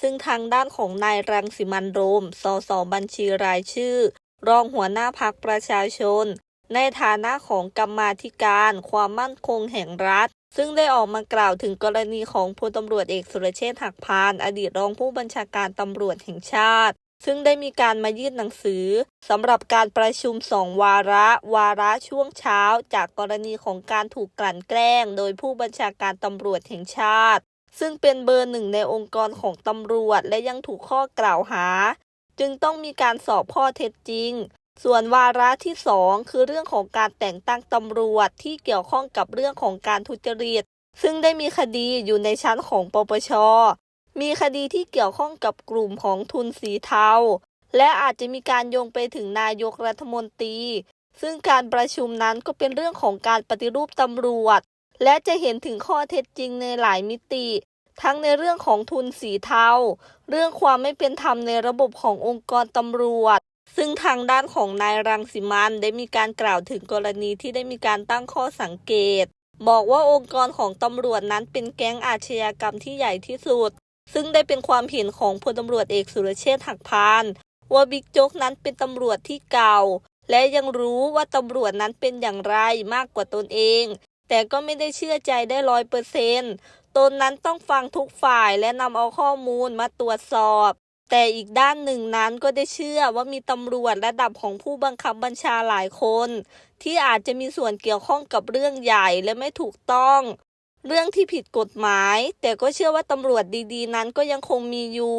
ซึ่งทางด้านของนายรังสิมันโรม สสบัญชีรายชื่อ รองหัวหน้าพักประชาชน ในฐานะของกรรมาธิการ ความมั่นคงแห่งรัฐ ซึ่งได้ออกมากล่าวถึงกรณีของพลตำรวจเอกสุรเชษฐ์หักพาน อดีตรองผู้บัญชาการตำรวจแห่งชาติ ซึ่งได้มีการมายื่นหนังสือสำหรับการประชุมสองวาระ วาระช่วงเช้า จากกรณีของการถูกกลั่นแกล้ง โดยผู้บัญชาการตำรวจแห่งชาติ ซึ่งเป็นเบอร์หนึ่งในองค์กรของตำรวจและยังถูกข้อกล่าวหา จึงต้องมีการสอบข้อเท็จจริง ส่วนวาระที่สองคือเรื่องของการแต่งตั้งตำรวจที่เกี่ยวข้องกับเรื่องของการทุจริต ซึ่งได้มีคดีอยู่ในชั้นของปปช มีคดีที่เกี่ยวข้องกับกลุ่มของทุนสีเทา และอาจจะมีการโยงไปถึงนายกรัฐมนตรี ซึ่งการประชุมนั้นก็เป็นเรื่องของการปฏิรูปตำรวจ และจะเห็นถึงข้อเท็จจริงในหลายมิติ ทั้งในเรื่องของทุนสีเทา เรื่องความไม่เป็นธรรมในระบบขององค์กรตำรวจ ซึ่งทางด้านของนายรังสิมันได้มีการกล่าวถึงกรณีที่ได้มีการตั้งข้อสังเกต บอกว่าองค์กรของตำรวจนั้นเป็นแก๊งอาชญากรรมที่ใหญ่ที่สุด ซึ่งได้เป็นความเห็นของพลตำรวจเอกสุรเชษฐ์หักพานว่าบิ๊กโจ๊กนั้นเป็นตำรวจที่เก่า และยังรู้ว่าตำรวจนั้นเป็นอย่างไรมากกว่าตนเอง แต่ก็ไม่ได้เชื่อใจได้ร้อยเปอร์เซนต์ตนนั้นต้องฟังทุกฝ่ายและนำเอาข้อมูลมาตรวจสอบ แต่อีกด้านหนึ่งนั้นก็ได้เชื่อว่ามีตำรวจระดับของผู้บังคับบัญชาหลายคน ที่อาจจะมีส่วนเกี่ยวข้องกับเรื่องใหญ่และไม่ถูกต้อง เรื่องที่ผิดกฎหมาย แต่ก็เชื่อว่าตำรวจดีๆ นั้นก็ยังคงมีอยู่